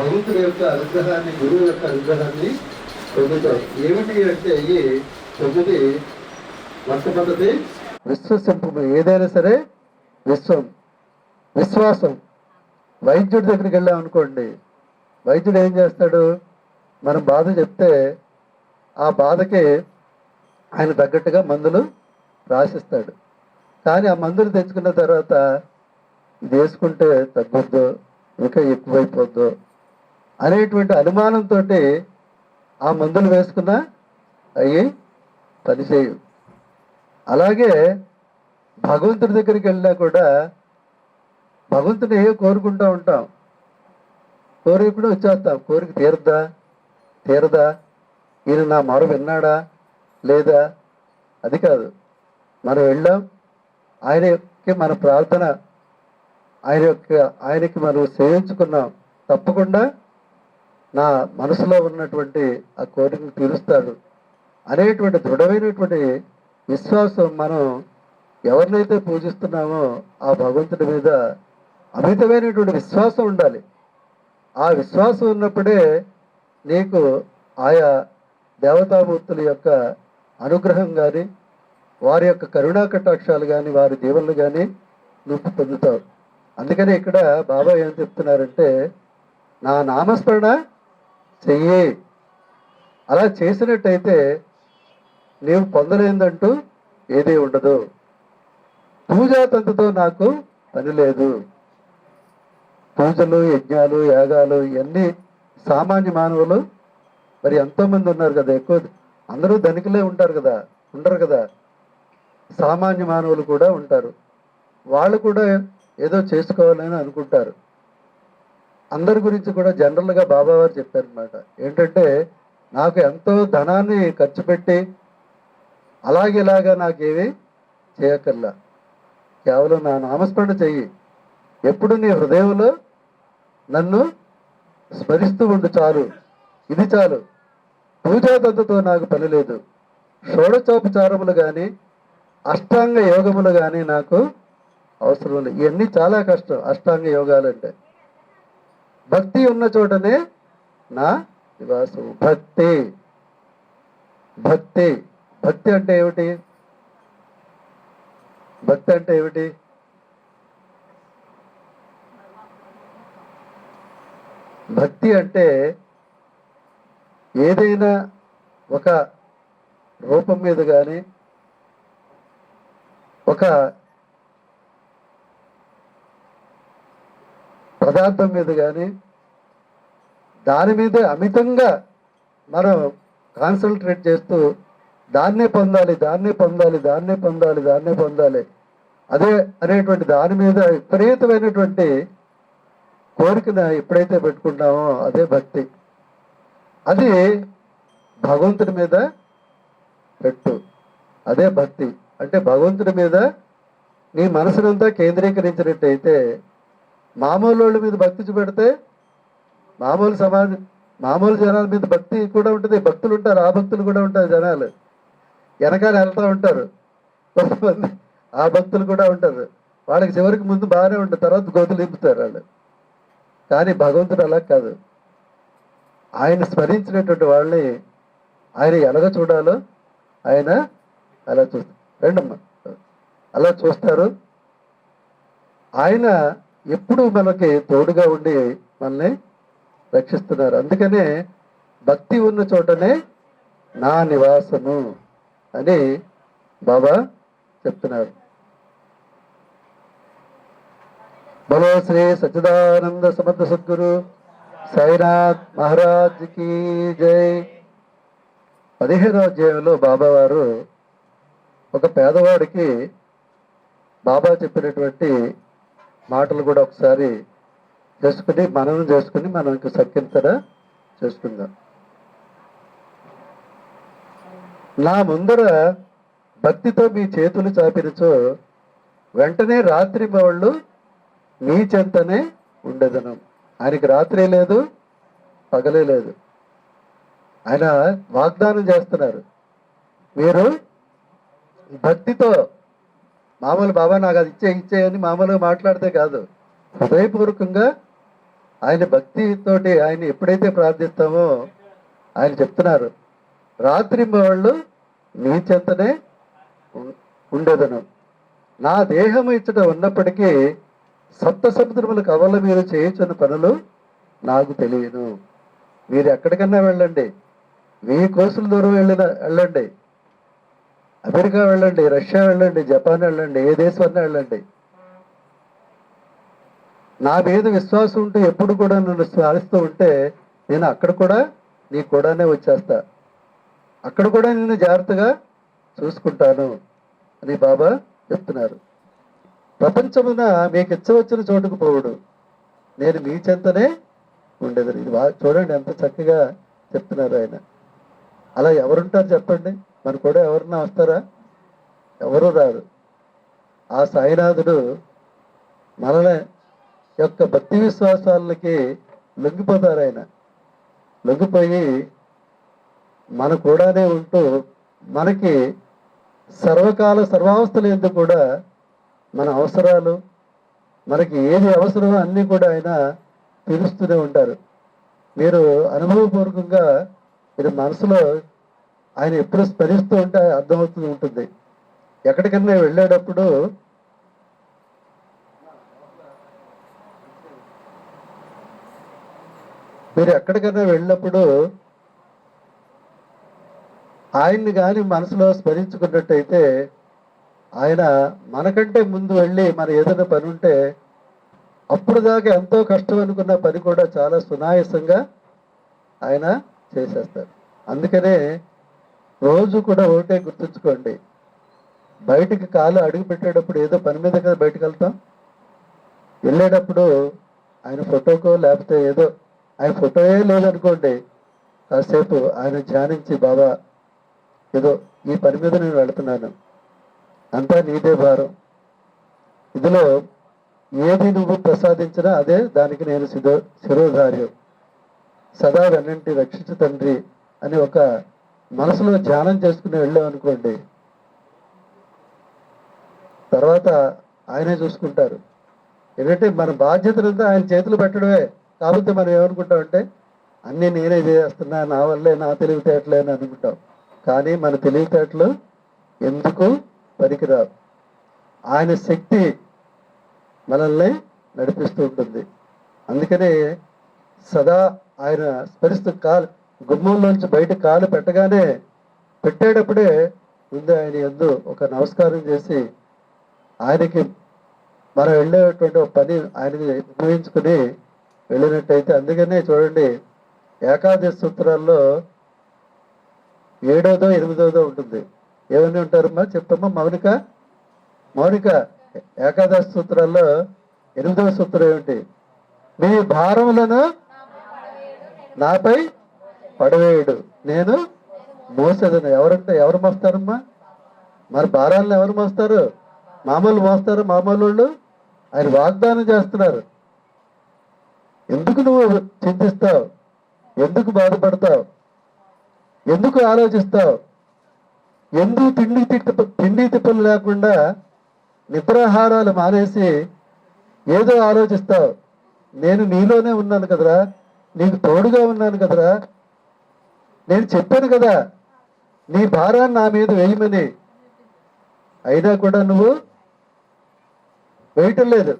భగవంతుడి యొక్క అనుగ్రహాన్ని గురువు యొక్క అనుగ్రహాన్ని పొందుతాం. ఏమిటి అంటే అయ్యి తొమ్మిది మొట్టమొదటి విశ్వసింపు ఏదైనా సరే విశ్వం విశ్వాసం. వైద్యుడి దగ్గరికి వెళ్ళాం అనుకోండి వైద్యుడు ఏం చేస్తాడు? మనం బాధ చెప్తే ఆ బాధకి ఆయన తగ్గట్టుగా మందులు రాసిస్తాడు. కానీ ఆ మందులు తెచ్చుకున్న తర్వాత ఇది వేసుకుంటే తగ్గొద్దు ఇంకా ఎక్కువైపోద్దు అనేటువంటి అనుమానంతో ఆ మందులు వేసుకున్నా అవి పనిచేయు. అలాగే భగవంతుడి దగ్గరికి వెళ్ళినా కూడా భగవంతుని ఏ కోరుకుంటూ ఉంటాం. కోరికప్పుడు వచ్చేస్తాం. కోరిక తీరదా తీరదా? ఈయన నా మొర విన్నాడా? లేదా? అది కాదు. మనం వెళ్ళాం. ఆయన యొక్క మన ప్రార్థన ఆయన యొక్క ఆయనకి మనం సేవించుకున్నాం. తప్పకుండా నా మనసులో ఉన్నటువంటి ఆ కోరికను తీరుస్తాడు అనేటువంటి దృఢమైనటువంటి విశ్వాసం మనం ఎవరినైతే పూజిస్తున్నామో ఆ భగవంతుడి మీద అమితమైనటువంటి విశ్వాసం ఉండాలి. ఆ విశ్వాసం ఉన్నప్పుడే నీకు ఆయా దేవతామూర్తుల యొక్క అనుగ్రహం కానీ వారి యొక్క కరుణా కటాక్షాలు కానీ వారి దీవెనలు కానీ నువ్వు పొందుతావు. అందుకని ఇక్కడ బాబా ఏం చెప్తున్నారంటే నా నామస్మరణ చెయ్యి. అలా చేసినట్టయితే నీవు పొందలేదంటూ ఏదీ ఉండదు. పూజాతంతుతో నాకు పని లేదు. పూజలు యజ్ఞాలు యాగాలు ఇవన్నీ సామాన్య మానవులు మరి ఎంతో మంది ఉన్నారు కదా ఎక్కువ అందరూ ధనికులే ఉంటారు కదా ఉండరు కదా. సామాన్య మానవులు కూడా ఉంటారు. వాళ్ళు కూడా ఏదో చేసుకోవాలని అనుకుంటారు. అందరి గురించి కూడా జనరల్గా బాబా వారు చెప్పారనమాట ఏంటంటే నాకు ఎంతో ధనాన్ని ఖర్చు పెట్టి అలాగేలాగా నాకేవి చేయకల్లా కేవలం నా నామస్మరణ చెయ్యి. ఎప్పుడు నీ హృదయంలో నన్ను స్మరిస్తూ ఉండు చాలు. ఇది చాలు. పూజాతంతుతో నాకు పని లేదు. షోడచోపచారములు కానీ అష్టాంగ యోగములు కానీ నాకు అవసరం లేదు. ఇవన్నీ చాలా కష్టం అష్టాంగ యోగాలు అంటే భక్తి ఉన్న చోటనే నా నివాసం. భక్తి. భక్తి. భక్తి అంటే ఏమిటి? భక్తి అంటే ఏమిటి? భక్తి అంటే ఏదైనా ఒక రూపం మీద కానీ ఒక పదార్థం మీద కానీ దాని మీద అమితంగా మనం కాన్సన్ట్రేట్ చేస్తూ దాన్నే పొందాలి దాన్నే పొందాలి దాన్నే పొందాలి దాన్నే పొందాలి. అదే అనేటువంటి దాని మీద విపరీతమైనటువంటి కోరికను ఎప్పుడైతే పెట్టుకుంటామో అదే భక్తి. అది భగవంతుడి మీద పెట్టు. అదే భక్తి. అంటే భగవంతుడి మీద నీ మనసునంతా కేంద్రీకరించినట్టయితే మామూలు వాళ్ళ మీద భక్తి చూపెడితే మామూలు సమాజ మామూలు జనాల మీద భక్తి కూడా ఉంటుంది భక్తులు ఉంటారు ఆ భక్తులు కూడా ఉంటారు జనాలు. వెనకాల వెళ్తూ ఉంటారు. కొంతమంది ఆ భక్తులు కూడా ఉంటారు. వాళ్ళకి చివరికి ముందు బాగానే ఉంటుంది తర్వాత గోతులు నింపుతారు వాళ్ళు. కానీ భగవంతుడు అలా కాదు. ఆయన స్మరించినటువంటి వాళ్ళని ఆయన ఎలాగ చూడాలో ఆయన అలా చూస్తారు రండమ్మా అలా చూస్తారు. ఆయన ఎప్పుడు మనకి తోడుగా ఉండి మనల్ని రక్షిస్తున్నారు. అందుకనే భక్తి ఉన్న చోటనే నా నివాసము అని బాబా చెప్తున్నారు. బలో శ్రీ సచ్చిదానంద సమర్థ సద్గురు సాయినాథ్ మహారాజ్కి జై. పదిహేనో అధ్యాయంలో బాబావారు ఒక పేదవాడికి బాబా చెప్పినటువంటి మాటలు కూడా ఒకసారి చేసుకుని మనం చేసుకుని మనం ఇంకా సక్కింతర చేసుకుందాం. నా ముందర భక్తితో మీ చేతులు చాపినచో వెంటనే రాత్రి వాళ్ళు మీ చెంతనే ఉండేదనం. ఆయనకి రాత్రి లేదు పగలే లేదు. ఆయన వాగ్దానం చేస్తున్నారు. మీరు భక్తితో మామూలు బాబా నాకు అది ఇచ్చే ఇచ్చే అని మామూలుగా మాట్లాడితే కాదు. హృదయపూర్వకంగా ఆయన భక్తితోటి ఆయన ఎప్పుడైతే ప్రార్థిస్తామో ఆయన చెప్తున్నారు రాత్రి వాళ్ళు నీ చెంతనే ఉండేదను. నా దేహం ఇచ్చట ఉన్నప్పటికీ సప్త సముద్రముల కవల మీరు చేయించిన పనులు నాకు తెలియను. మీరు ఎక్కడికన్నా వెళ్ళండి. మీ కోసుల దూరం వెళ్ళిన వెళ్ళండి. అమెరికా వెళ్ళండి రష్యా వెళ్ళండి జపాన్ వెళ్ళండి ఏ దేశం వెళ్ళండి. నా మీద విశ్వాసం ఉంటే ఎప్పుడు కూడా నన్ను స్మరిస్తూ ఉంటే నేను అక్కడ కూడా నీ కూడానే వచ్చేస్తా. అక్కడ కూడా నేను జాగ్రత్తగా చూసుకుంటాను అని బాబా చెప్తున్నారు. ప్రపంచమున మీకు ఇచ్చవచ్చిన చోటుకు పోవుడు. నేను మీ చెంతనే ఉండేది. ఇది చూడండి ఎంత చక్కగా చెప్తున్నారు ఆయన. అలా ఎవరుంటారు చెప్పండి? మన కూడా ఎవరన్నా వస్తారా ఎవరు రారు. ఆ సాయినాథుడు మనల యొక్క భక్తి విశ్వాసాలకి లొంగిపోతారు ఆయన. లొంగిపోయి మన కూడానే ఉంటూ మనకి సర్వకాల సర్వావస్థలు ఎందుకు కూడా మన అవసరాలు మనకి ఏది అవసరమో అన్నీ కూడా ఆయన పిలుస్తూనే ఉంటారు. మీరు అనుభవపూర్వకంగా మీరు మనసులో ఆయన ఎప్పుడు స్మరిస్తూ ఉంటే అర్థమవుతూ ఉంటుంది. ఎక్కడికన్నా వెళ్ళేటప్పుడు మీరు ఎక్కడికైనా వెళ్ళినప్పుడు ఆయన్ని కానీ మనసులో స్మరించుకున్నట్టయితే ఆయన మనకంటే ముందు వెళ్ళి మన ఏదైనా పని ఉంటే అప్పుడు దాకా ఎంతో కష్టం అనుకున్న పని కూడా చాలా సునాయాసంగా ఆయన చేసేస్తారు. అందుకనే రోజు కూడా ఒకటే గుర్తుంచుకోండి. బయటికి కాలు అడుగు పెట్టేటప్పుడు ఏదో పని మీద కదా బయటకు వెళ్తాం? వెళ్ళేటప్పుడు ఆయన ఫోటోకో లేకపోతే ఏదో ఆయన ఫోటోయే లేదనుకోండి. కాసేపు ఆయన ధ్యానించి బాబా ఏదో ఈ పని మీద నేను వెళుతున్నాను. అంతా నీదే భారం. ఇందులో ఏది నువ్వు ప్రసాదించినా అదే దానికి నేను శిరో శిరోధార్యం. సదా వెన్నంటి రక్షించు తండ్రి అని ఒక మనసులో ధ్యానం చేసుకుని వెళ్ళాం అనుకోండి తర్వాత ఆయనే చూసుకుంటారు. ఎందుకంటే మన బాధ్యతలంతా ఆయన చేతులు పెట్టడమే. కాకపోతే మనం ఏమనుకుంటామంటే అన్నీ నేనే చేస్తున్నా నా వల్లే నా తెలివితేటలే అని అనుకుంటాం. కానీ మన తెలివితేటలు ఎందుకు పనికిరావు? ఆయన శక్తి మనల్ని నడిపిస్తూ ఉంటుంది. అందుకనే సదా ఆయన స్మరిస్తూ కాలు గుమ్మంలోంచి బయట కాలు పెట్టగానే పెట్టేటప్పుడే ముందు ఆయన ఎందు ఒక నమస్కారం చేసి ఆయనకి మనం వెళ్ళేటువంటి ఒక పని ఆయనకి నిర్వహించుకుని వెళ్ళినట్టయితే అందుకనే చూడండి ఏకాదశి సూత్రాల్లో ఏడోదో ఎనిమిదోదో ఉంటుంది. ఏమని ఉంటారమ్మా? చెప్పమ్మా మౌనిక? మౌనిక ఏకాదశి సూత్రాల్లో ఎనిమిదవ సూత్రం ఏమిటి? మీ భారములను నాపై పడవేయుడు. నేను మోసేదను. ఎవరంటే ఎవరు మోస్తారమ్మా? మరి భారాలను ఎవరు మోస్తారు? మామూలు మోస్తారు మామూలు వాళ్ళు ఆయన వాగ్దానం చేస్తున్నారు. ఎందుకు నువ్వు చింతిస్తావు? ఎందుకు బాధపడతావు? ఎందుకు ఆలోచిస్తావు? ఎందుకు తిండి తిట్ట తిండి తిప్పలు లేకుండా నిద్రాహారాలు మానేసి ఏదో ఆలోచిస్తావు? నేను నీలోనే ఉన్నాను కదరా. నీకు తోడుగా ఉన్నాను కదరా. నేను చెప్పాను కదా నీ భారాన్ని నా మీద వేయమని. అయినా కూడా నువ్వు వేయటం లేదు.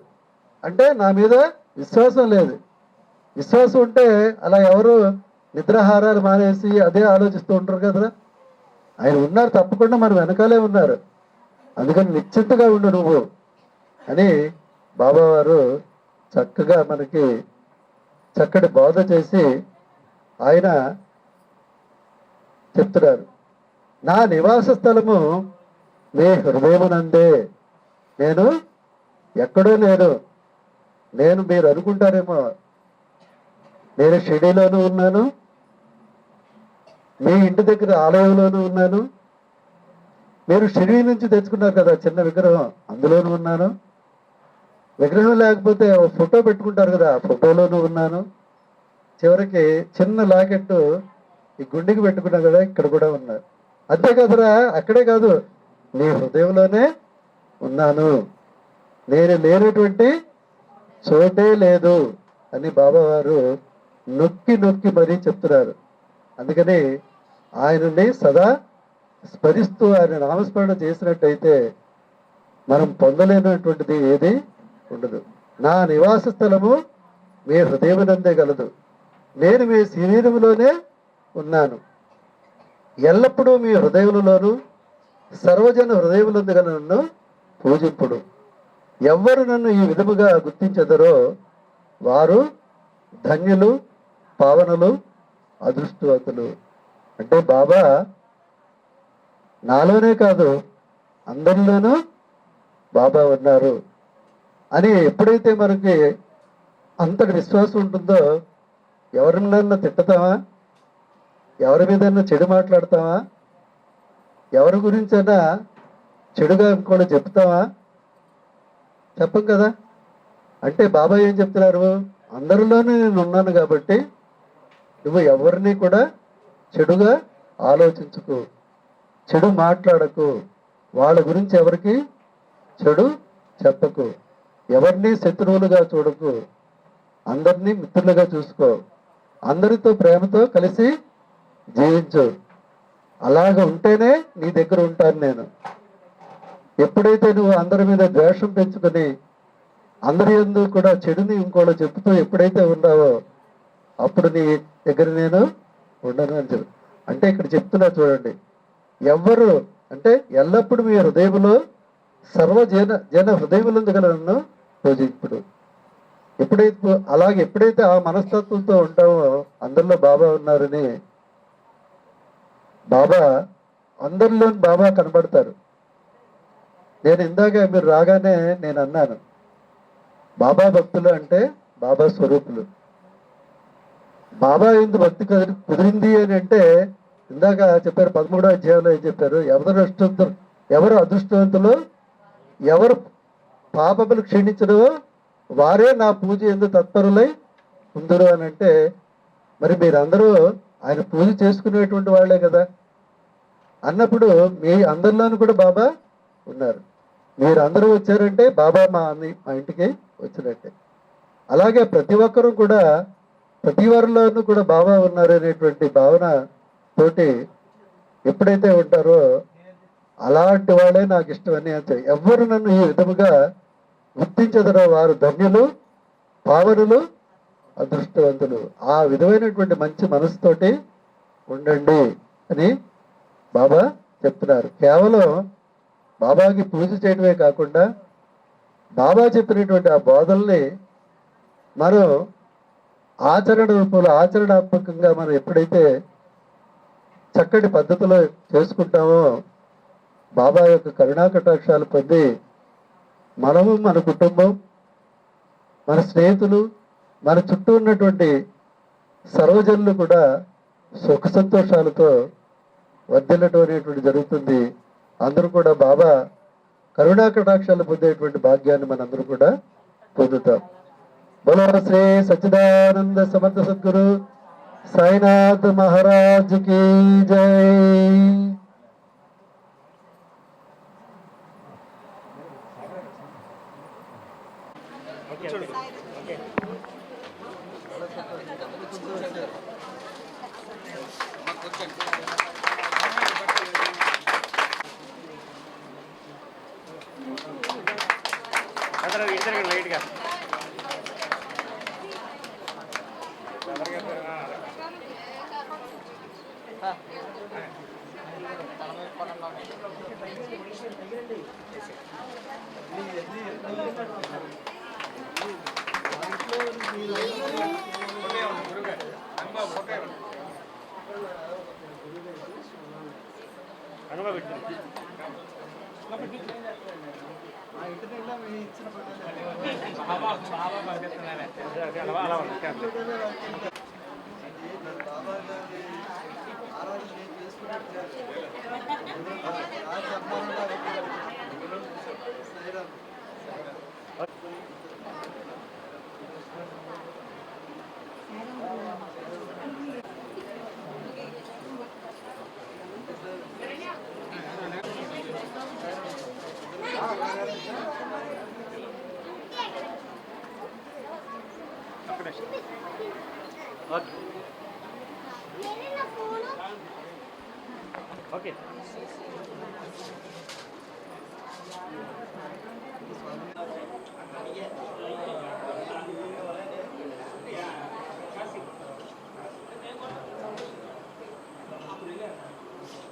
అంటే నా మీద విశ్వాసం లేదు. విశ్వాసం ఉంటే అలా ఎవరు నిద్రాహారాలు మానేసి అదే ఆలోచిస్తూ ఉంటారు కదరా? ఆయన ఉన్నారు తప్పకుండా మన వెనకాలే ఉన్నారు. అందుకని నిశ్చింతగా ఉండు నువ్వు అని బాబావారు చక్కగా మనకి చక్కటి బోధ చేసి ఆయన చెప్తున్నారు. నా నివాస స్థలము మీ హృదయమునందే. నేను ఎక్కడో లేను. నేను మీరు అనుకుంటారేమో. నేను షిడీలోనూ ఉన్నాను. మీ ఇంటి దగ్గర ఆలయంలోనూ ఉన్నాను. మీరు షిరిడి నుంచి తెచ్చుకున్నారు కదా చిన్న విగ్రహం. అందులోనూ ఉన్నాను. విగ్రహం లేకపోతే ఒక ఫోటో పెట్టుకుంటారు కదా ఆ ఫోటోలోనూ ఉన్నాను. చివరికి చిన్న లాకెట్టు ఈ గుండెకి పెట్టుకున్నాం కదా ఇక్కడ కూడా ఉన్నారు అంతే కదరా అక్కడే కాదు. నీ హృదయంలోనే ఉన్నాను. నేను లేనటువంటి చోటే లేదు అని బాబావారు నొక్కి నొక్కి మరీ చెప్తున్నారు. అందుకని ఆయనని సదా స్మరిస్తూ ఆయన నామస్మరణ చేసినట్టయితే మనం పొందలేనటువంటిది ఏది ఉండదు. నా నివాస స్థలము మీ హృదయమునందే గలదు. నేను మీ శరీరములోనే ఉన్నాను. ఎల్లప్పుడూ మీ హృదయములలోనూ సర్వజన హృదయములందుగా నన్ను పూజింపుడు. ఎవ్వరు నన్ను ఈ విధముగా గుర్తించదరో వారు ధన్యులు పావనులు అదృష్టవంతులు. అంటే బాబా నాలోనే కాదు అందరిలోనూ బాబా ఉన్నారు అని ఎప్పుడైతే మనకి అంతటి విశ్వాసం ఉంటుందో ఎవరినన్నా తిట్టతామా? ఎవరి మీదన్నా చెడు మాట్లాడతావా? ఎవరి గురించైనా చెడుగా ఇంకోటి చెప్తావా? చెప్పం కదా. అంటే బాబా ఏం చెప్తున్నారు? అందరిలోనే నేను ఉన్నాను కాబట్టి నువ్వు ఎవరిని కూడా చెడుగా ఆలోచించుకు చెడు మాట్లాడకు వాళ్ళ గురించి ఎవరికి చెడు చెప్పకు ఎవరిని శత్రువులుగా చూడకు అందరినీ మిత్రులుగా చూసుకో అందరితో ప్రేమతో కలిసి జీవించు అలాగ ఉంటేనే నీ దగ్గర ఉంటాను నేను. ఎప్పుడైతే నువ్వు అందరి మీద ద్వేషం పెంచుకొని అందరి ఎందు కూడా చెడుని ఇంకోళ్ళు చెప్తూ ఎప్పుడైతే ఉన్నావో అప్పుడు నీ దగ్గర నేను ఉండను అని చెప్పి. అంటే ఇక్కడ చెప్తున్నా చూడండి. ఎవ్వరు అంటే ఎల్లప్పుడు మీ హృదయంలో సర్వ జన జన హృదయములందు గల నన్ను పూజింపుడు ఎప్పుడైతే అలాగే ఎప్పుడైతే ఆ మనస్తత్వంతో ఉంటామో అందరిలో బాబా ఉన్నారని బాబా అందరిలో బాబా కనబడతారు. నేను ఇందాక మీరు రాగానే నేను అన్నాను బాబా భక్తులు అంటే బాబా స్వరూపులు. బాబా ఎందు భక్తి కుదిరి- కుదిరింది అని అంటే ఇందాక చెప్పారు పదమూడో అధ్యాయంలో ఏం చెప్పారు? ఎవరు అదృష్టవంతులు ఎవరు అదృష్టవంతులు ఎవరు పాపములు క్షీణించడో వారే నా పూజ ఎందు తత్పరులై ఉందరు అని అంటే మరి మీరందరూ ఆయన పూజ చేసుకునేటువంటి వాళ్ళే కదా. అన్నప్పుడు మీ అందరిలోనూ కూడా బాబా ఉన్నారు. మీరు అందరూ వచ్చారంటే బాబా మా అన్ని- మా ఇంటికి వచ్చినట్టే. అలాగే ప్రతి ఒక్కరూ కూడా ప్రతి వారిలోనూ కూడా బాబా ఉన్నారు అనేటువంటి భావన తోటి ఎప్పుడైతే ఉంటారో అలాంటి వాళ్ళే నాకు ఇష్టమని అంటే ఎవ్వరు నన్ను ఈ విధముగా గుర్తించదరో వారు ధన్యులు పావనులు అదృష్టవంతులు. ఆ విధమైనటువంటి మంచి మనసుతోటి ఉండండి అని బాబా చెప్తున్నారు. కేవలం బాబాకి పూజ చేయడమే కాకుండా బాబా చెప్పినటువంటి ఆ బోధల్ని మనం ఆచరణ రూపంలో ఆచరణాత్మకంగా మనం ఎప్పుడైతే చక్కటి పద్ధతిలో చేసుకుంటామో బాబా యొక్క కరుణా కటాక్షాలు పొంది మనము మన కుటుంబం మన స్నేహితులు మన చుట్టూ ఉన్నటువంటి సర్వజనులు కూడా సుఖ సంతోషాలతో వర్ధిల్లటం అనేటువంటి జరుగుతుంది. అందరూ కూడా బాబా కరుణా కటాక్షాలు పొందేటువంటి భాగ్యాన్ని మనందరూ కూడా పొందుతాం. బలవర శ్రీ సచ్చిదానంద సమర్థ సద్గురు సాయినాథ్ మహారాజ్కి జై. అతను ఇద్దరు లైట్గా అనుభవ పెట్టింది ಓಕೆ ಓಕೆ